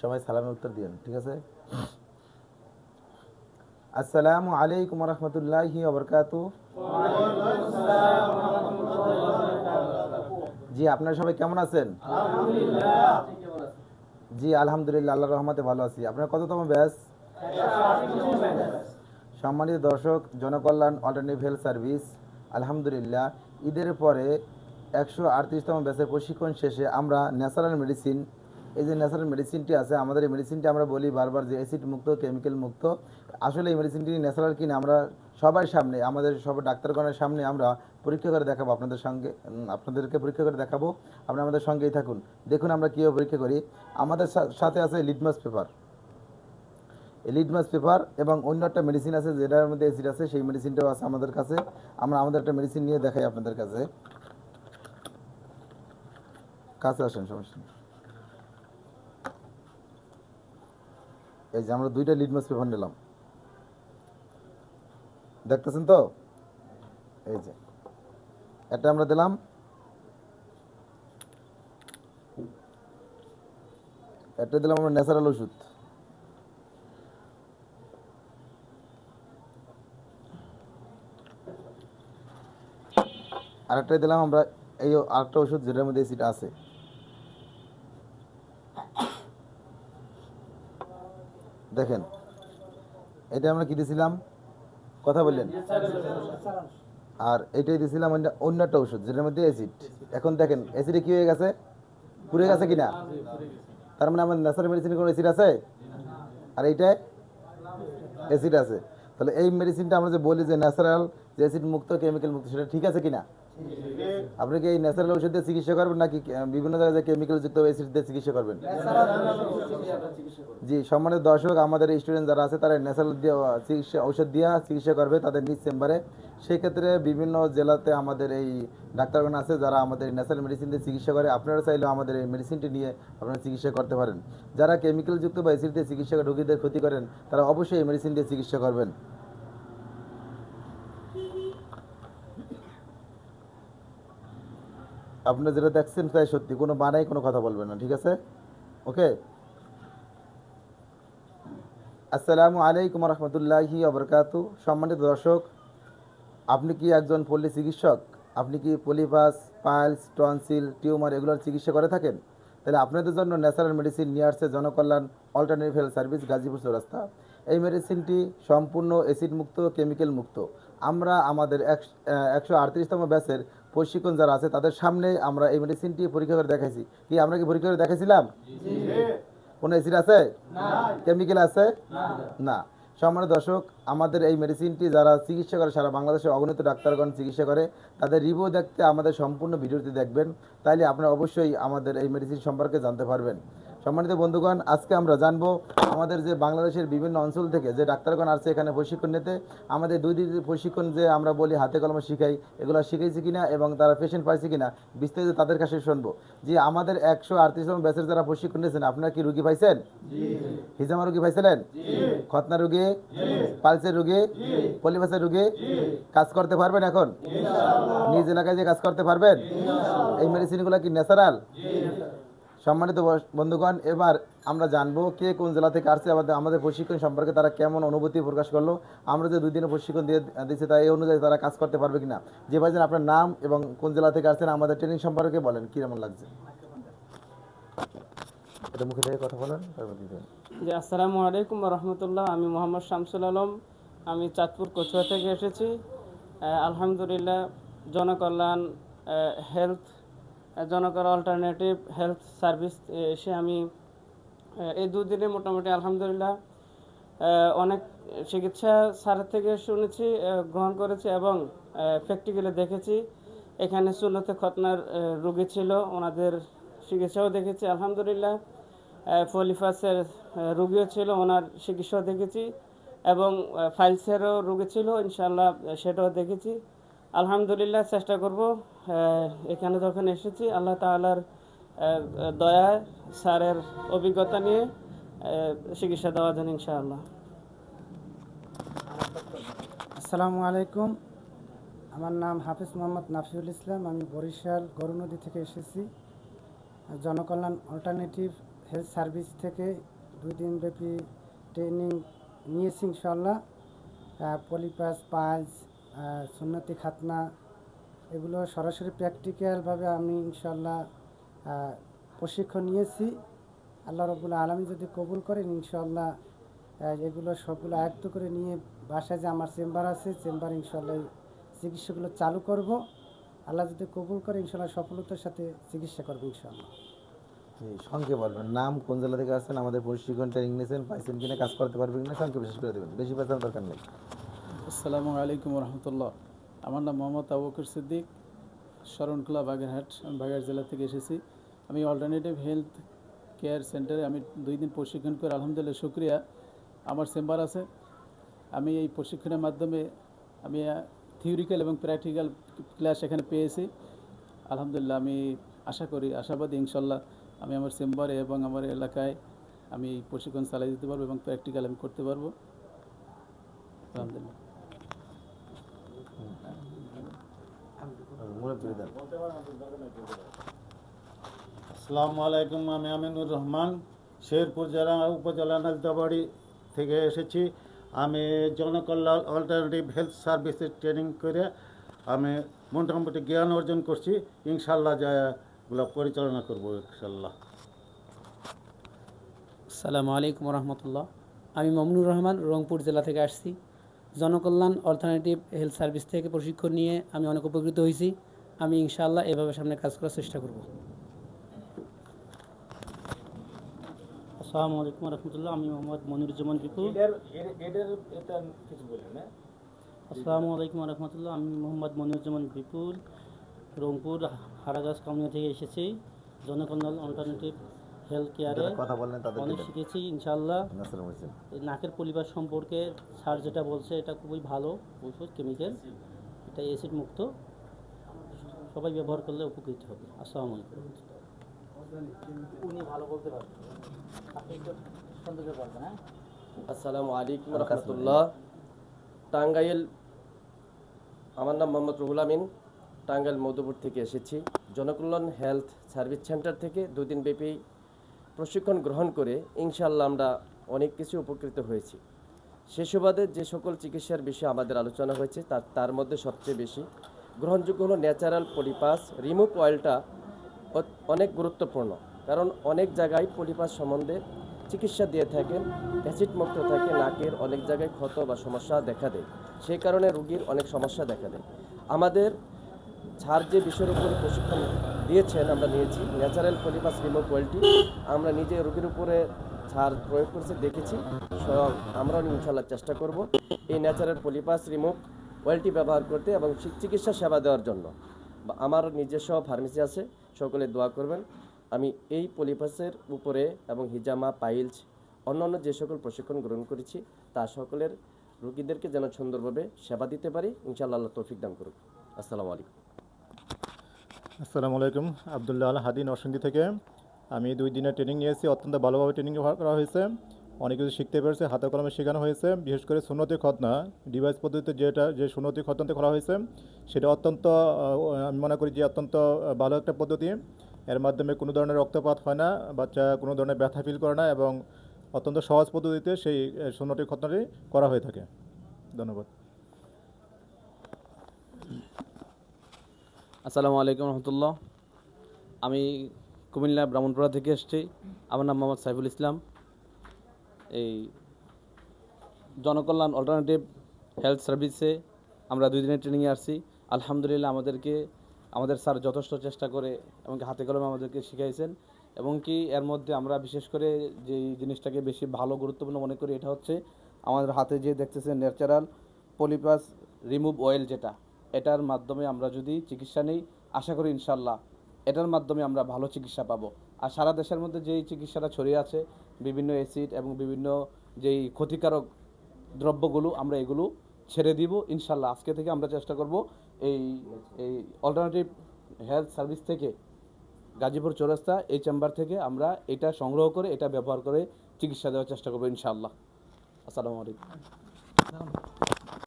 সবাই সালামের উত্তর দিন ঠিক আছে? আসসালামু আলাইকুম রহমতুল্লাহি ওবরকাতু। জি, আপনারা সবাই কেমন আছেন? জি, আলহামদুলিল্লাহ আল্লাহ রহমতে ভালো আছি। আপনার কততম ব্যাস? সম্মানিত দর্শক, জনকল্যাণ অল্টারনেটিভ হেলথ সার্ভিস, আলহামদুলিল্লাহ, ঈদের পরে একশো আটত্রিশতম ব্যাচের প্রশিক্ষণ শেষে আমরা ন্যাচারাল মেডিসিন এই যে ন্যাচারাল মেডিসিনটি আছে, আমাদের এই মেডিসিনটি আমরা বলি বারবার যে অ্যাসিড মুক্ত কেমিক্যাল মুক্ত। আসলে এই মেডিসিনটি ন্যাচারাল কিনা আমরা সবার সামনে, আমাদের সব ডাক্তারগণের সামনে আমরা পরীক্ষা করে দেখাবো, আপনাদের সঙ্গে আপনাদেরকে পরীক্ষা করে দেখাবো। আপনারা আমাদের সঙ্গেই থাকুন। দেখুন আমরা কীভাবে পরীক্ষা করি। আমাদের সাথে আছে লিটমাস পেপার এই লিটমাস পেপার এবং অন্য একটা মেডিসিন আছে যেটার মধ্যে অ্যাসিড আছে, সেই মেডিসিনটাও আছে আমাদের কাছে। আমরা আমাদের একটা মেডিসিন নিয়ে দেখাই আপনাদের কাছে। কাছে আসেন, সমস্যা এই যে আমরা দুইটা লিটমাস পেপার নিলাম। দেখতেছেন তো? এই যে একটা আমরা দিলাম। একটা দিলাম আমরা ন্যাচারাল ওষুধ। আর আরেকটা দিলাম আমরা এই আরেকটা ওষুধ যেটার মধ্যে এসিড আছে। দেখেন, এটা আমরা কি দিয়েছিলাম কথা বললেন? আর এটাই দিয়েছিলাম অন্য- একটা ওষুধ, যেটার মধ্যে অ্যাসিড এখন দেখেন অ্যাসিডে কি হয়ে গেছে? পুড়ে গেছে কিনা? তার মানে আমার ন্যাচারাল মেডিসিনে কোনো অ্যাসিড আছে? আর এইটায় অ্যাসিড আছে। তাহলে এই মেডিসিনটা আমরা যে বলি যে ন্যাচারাল যে অ্যাসিড মুক্ত কেমিক্যাল মুক্ত সেটা ঠিক আছে কিনা? আপনি কি এই ন্যাচারাল ওষুধ দিয়ে চিকিৎসা করবেন নাকি বিভিন্ন জায়গায় কেমিক্যাল যুক্ত অ্যাসিড দিয়ে চিকিৎসা করবেন? জি, সম্মানিত দর্শক, আমাদের স্টুডেন্ট যারা আছে, তারা ন্যাচারাল দিয়ে চিকিৎসা, ঔষধ দিয়ে চিকিৎসা করবে তাদের নিজ চেম্বারে সেই ক্ষেত্রে বিভিন্ন জেলাতে আমাদের এই ডাক্তারগণ আছে, যারা আমাদের ন্যাচারাল মেডিসিন দিয়ে চিকিৎসা করে। আপনারা চাইলেও আমাদের এই মেডিসিনটি নিয়ে আপনারা চিকিৎসা করতে পারেন। যারা কেমিক্যাল যুক্ত বা অ্যাসিড দিয়ে চিকিৎসা রোগীদের ক্ষতি করেন, তারা অবশ্যই এই মেডিসিন দিয়ে চিকিৎসা করবেন। আপনারা যেটা দেখছেন তাই সত্যি, কোনো বানাই কোনো কথা বলবেন না, ঠিক আছে? ওকে? আসসালামু আলাইকুম রহমতুল্লাহি আবরকাতু সম্মানিত দর্শক, আপনি কি একজন পল্লী চিকিৎসক? আপনি কি পলিপাস পাইলস, টনসিল, টিউমার এগুলোর চিকিৎসা করে থাকেন? তাহলে আপনাদের জন্য ন্যাচারাল মেডিসিন নিয়ে Janakalyan alternative health service Gazipur Chowrasta. এই মেডিসিনটি সম্পূর্ণ অ্যাসিড মুক্ত কেমিক্যাল মুক্ত আমরা আমাদের একশো আটত্রিশতম ব্যাচের প্রশিক্ষণ যারা আছে, তাদের সামনে আমরা এই মেডিসিনটি পরীক্ষা করে দেখাইছি। কি, আমরা কি পরীক্ষা করে দেখাইছিলাম? কোনো অ্যাসিড আছে? কেমিক্যাল আছে? না। সম্মানিত দর্শক, আমাদের এই মেডিসিনটি যারা চিকিৎসা করে, সারা বাংলাদেশের অগণিত ডাক্তারগণ চিকিৎসা করে, তাদের রিভিউ দেখতে আমাদের সম্পূর্ণ ভিডিওটি দেখবেন। তাইলে আপনারা অবশ্যই আমাদের এই মেডিসিন সম্পর্কে জানতে পারবেন। সম্মানিত বন্ধুগণ আজকে আমরা জানব আমাদের যে বাংলাদেশের বিভিন্ন অঞ্চল থেকে যে ডাক্তারগণ আসছে এখানে প্রশিক্ষণ নিতে আমাদের দুই দিনের প্রশিক্ষণ যে আমরা বলি হাতে কলমে শিখাই এগুলো শিখেছি কিনা এবং তারা পেশেন্ট পাইছে কিনা বিস্তারিত তাদের কাছে শুনব। যে আমাদের একশো আটত্রিশতম ব্যাচের যারা প্রশিক্ষণ নিয়েছেন আপনারা কি রুগী পাইছেন? হিজামা রুগী পাইছিলেন? খতনা রুগী? পালসের রুগী? পলিভাসের রুগী? কাজ করতে পারবেন এখন? নিজ এলাকায় যে কাজ করতে পারবেন? এই মেডিসিনগুলো কি ন্যাচারাল সম্মানিত বন্ধুগণ, এবার আমরা জানব কে কোন জেলা থেকে আসছে আমাদের আমাদের প্রশিক্ষণ সম্পর্কে তারা কেমন অনুভূতি প্রকাশ করল। আমরা যে দুই দিনের প্রশিক্ষণ দিয়ে দিচ্ছি তাই এই অনুযায়ী তারা কাজ করতে পারবে কিনা। যে ভাইজান, আপনার নাম এবং কোন জেলা থেকে আসছেন, আমাদের ট্রেনিং সম্পর্কে বলেন কীরকম লাগছে? এটা মুখে থেকে কথা বলেন জি, আসসালামু আলাইকুম রহমতুল্লাহ। আমি মোহাম্মদ শামসুল আলম। আমি চাঁদপুর, কচুয়া থেকে এসেছি। আলহামদুলিল্লাহ, Janakalyan health Janakalyan alternative health service এসে আমি এই দুদিনে মোটামুটি আলহামদুলিল্লাহ অনেক চিকিৎসা স্যারের থেকে শুনেছি গ্রহণ করেছি এবং প্র্যাকটিক্যালি দেখেছি। এখানে সুন্নতে খতনার রুগী ছিল, ওনাদের চিকিৎসাও দেখেছি, আলহামদুলিল্লাহ। ফলিফাসের রুগীও ছিল, ওনার চিকিৎসাও দেখেছি এবং ফাইলসেরও রুগী ছিল ইনশাল্লাহ সেটাও দেখেছি। আলহামদুলিল্লাহ চেষ্টা করব এখানে যখন এসেছি, আল্লাহ তাআলার দয়া স্যারের অভিজ্ঞতা নিয়ে চিকিৎসা দেওয়ার জন্য ইনশাআল্লাহ। আসসালামু আলাইকুম। আমার নাম হাফিজ মোহাম্মদ নাফিউল ইসলাম। আমি বরিশাল গরুনদী থেকে এসেছি। জনকল্যাণ অল্টারনেটিভ হেলথ সার্ভিস থেকে দুই দিন ব্যাপী ট্রেনিং নিয়েছি ইনশাল্লাহ পলিপাস পালস সুন্নতি খাতনা, এগুলো সরাসরি প্র্যাকটিক্যালভাবে আমি ইনশাল্লাহ প্রশিক্ষণ নিয়েছি। আল্লাহ রবুল্লা আলমী যদি কবুল করেন ইনশাল্লাহ এগুলো সবগুলো আয়ত্ত করে নিয়ে বাসায় যে আমার চেম্বার আছে, চেম্বার ইনশাল্লাহ চিকিৎসাগুলো চালু করব। আল্লাহ যদি কবুল করে ইনশাল্লাহ সফলতার সাথে চিকিৎসা করব ইনশাল্লাহ সংক্ষেপে বলবেন, নাম কোন জেলা থেকে আসছেন? আমাদের প্রশিক্ষণ ট্রেনিং নিয়েছেন, পাইছেন কিনা, কাজ করতে পারবেন কিনা, সংক্ষেপে শেষ করে দেবেন। বেশি পেছানোর দরকার নেই। আসসালামু আলাইকুম রহমতুল্লাহ। আমার নাম মোহাম্মদ আবুকর সিদ্দিক, শরণখোলা বাগেরহাট আমি বাগেরহাট জেলা থেকে এসেছি। আমি অল্টারনেটিভ হেলথ কেয়ার সেন্টারে আমি দুই দিন প্রশিক্ষণ করে আলহামদুলিল্লাহ শুক্রিয়া। আমার চেম্বার আছে। আমি এই প্রশিক্ষণের মাধ্যমে আমি থিওরিক্যাল এবং প্র্যাকটিক্যাল ক্লাস এখানে পেয়েছি। আলহামদুলিল্লাহ আমি আশা করি, আশাবাদী ইনশাল্লাহ আমি আমার চেম্বারে এবং আমার এলাকায় আমি প্রশিক্ষণ চালিয়ে দিতে পারব এবং প্র্যাকটিক্যাল আমি করতে পারব। আলহামদুলিল্লাহ। মুরব্বী দেন আসসালামু আলাইকুম, আমি আমিনুর রহমান, শেরপুর জেলা উপজেলা নালতাবাড়ি থেকে এসেছি। আমি জনকল্যাণ অল্টারনেটিভ হেলথ সার্ভিসের ট্রেনিং করে আমি মোটামুটি জ্ঞান অর্জন করছি। ইনশাল্লাহ যা এগুলো পরিচালনা করব ইনশাল্লাহ আসসালামু আলাইকুম রহমতুল্লাহ। আমি মমনুর রহমান, রংপুর জেলা থেকে আসছি। জনকল্যাণ অল্টারনেটিভ হেলথ সার্ভিস থেকে প্রশিক্ষণ নিয়ে আমি অনেক উপকৃত হয়েছি। আমি ইনশাআল্লাহ এভাবে সামনে কাজ করার চেষ্টা করব। আসসালামু আলাইকুম রহমতুল্লাহ আমি মোহাম্মদ মনিরুজ্জামান বিপুল আসসালামু আলাইকুম রহমতুল্লাহ আমি মোহাম্মদ মনিরুজ্জামান বিপুল রংপুর হারাগাছ কাউনিয়া থেকে এসেছি। জনকল্যাণ অল্টারনেটিভ হেলথ কেয়ারে কথা বললেন তাদের অনেক শিখেছি এই নাকের পরিবার সম্পর্কে স্যার যেটা বলছে এটা খুবই ভালো ওষুধ কেমিক্যাল এটা অ্যাসিড মুক্ত। সবাই ব্যবহার করলে উপকৃত হবে। আসসালামু আলাইকুম। উনি ভালো বলতে পারবেন। আপনি একটু সন্দেহ করবেন হ্যাঁ? আসসালামু আলাইকুম রহমতুল্লাহ। টাঙ্গাইল আমার নাম মোহাম্মদ রুহুল আমিন। টাঙ্গাইল মধুপুর থেকে এসেছি। জনকল্যাণ হেলথ সার্ভিস সেন্টার থেকে দুদিন ব্যাপী প্রশিক্ষণ গ্রহণ করে ইনশাল্লাহ আমরা অনেক কিছু উপকৃত হয়েছি। সে সুবাদে যে সকল চিকিৎসার বিষয়ে আমাদের আলোচনা হয়েছে, তার তার মধ্যে সবচেয়ে বেশি গ্রহণযোগ্য হলো ন্যাচারাল পলিপাস, রিমুভ অয়েলটা অনেক গুরুত্বপূর্ণ। কারণ অনেক জায়গায় পলিপাস সম্বন্ধে চিকিৎসা দিয়ে থাকেন, অ্যাসিড মুক্ত থাকে, নাকের অনেক জায়গায় ক্ষত বা সমস্যা দেখা দেয়। সেই কারণে রুগীর অনেক সমস্যা দেখা দেয়। আমাদের ছাড় যে বিষয়ের উপরে প্রশিক্ষণ দিয়েছেন আমরা নিয়েছি, ন্যাচারাল পলিপাস রিমুভ ওয়েলটি আমরা নিজে রোগীর উপরে ছাড় প্রয়োগ করছে, দেখেছি। স্বয়ং আমরাও ইনশাল্লাহ চেষ্টা করব এই ন্যাচারাল পলিপাস রিমুভ ওয়েলটি ব্যবহার করতে এবং চিকিৎসা সেবা দেওয়ার জন্য। আমার নিজস্ব ফার্মেসি আছে, সকলে দোয়া করবেন। আমি এই পলিপাসের উপরে এবং হিজামা, পাইলস, অন্যান্য যে সকল প্রশিক্ষণ গ্রহণ করেছি, তা সকলের রোগীদেরকে যেন সুন্দরভাবে সেবা দিতে পারি। ইনশাআল্লাহ আল্লাহ তৌফিক দান করুক। আসসালামু আলাইকুম। আসসালামু আলাইকুম। আবদুল্লাহ আল হাদি নরসিংদী থেকে। আমি দুই দিনের ট্রেনিং নিয়েছি অত্যন্ত ভালোভাবে ট্রেনিং করা হয়েছে। অনেক কিছু শিখতে পেরেছে হাতে কলমে শেখানো হয়েছে বিশেষ করে সুন্নতি খতনা ডিভাইস পদ্ধতিতে যেটা যে সুন্নতি খতনাতে করা হয়েছে সেটা অত্যন্ত আমি মনে করি যে অত্যন্ত ভালো একটা পদ্ধতি। এর মাধ্যমে কোনো ধরনের রক্তপাত হয় না বাচ্চা কোনো ধরনের ব্যথা ফিল করে না এবং অত্যন্ত সহজ পদ্ধতিতে সেই আহ, সুন্নতি খতনাটি করা হয়ে থাকে। ধন্যবাদ। আসসালামু আলাইকুম রহমতুল্লাহ। আমি কুমিল্লা ব্রাহ্মণপাড়া থেকে এসেছি। আমার নাম মোহাম্মদ সাইফুল ইসলাম। এই জনকল্যাণ অল্টারনেটিভ হেলথ সার্ভিসে আমরা দুই দিনের ট্রেনিংয়ে আসছি। আলহামদুলিল্লাহ আমাদেরকে, আমাদের স্যার যথেষ্ট চেষ্টা করে এবং হাতে কলমে আমাদেরকে শিখাইছেন। এবং কি এর মধ্যে আমরা বিশেষ করে যে জিনিসটাকে বেশি ভালো, গুরুত্বপূর্ণ মনে করি, এটা হচ্ছে আমাদের হাতে যে দেখতেছেন ন্যাচারাল পলিপাস রিমুভ অয়েল যেটা। এটার মাধ্যমে আমরা যদি চিকিৎসা নেই, আশা করি ইনশাল্লাহ এটার মাধ্যমে আমরা ভালো চিকিৎসা পাবো। আর সারা দেশের মধ্যে যেই চিকিৎসাটা ছড়িয়ে আছে, বিভিন্ন অ্যাসিড এবং বিভিন্ন যেই ক্ষতিকারক দ্রব্যগুলো, আমরা এগুলো ছেড়ে দিব ইনশাল্লাহ আজকে থেকে আমরা চেষ্টা করব এই এই অল্টারনেটিভ হেলথ সার্ভিস থেকে গাজীপুর চৌরাস্তা, এই চেম্বার থেকে আমরা এটা সংগ্রহ করে, এটা ব্যবহার করে চিকিৎসা দেওয়ার চেষ্টা করব ইনশাল্লাহ আসসালামু আলাইকুম।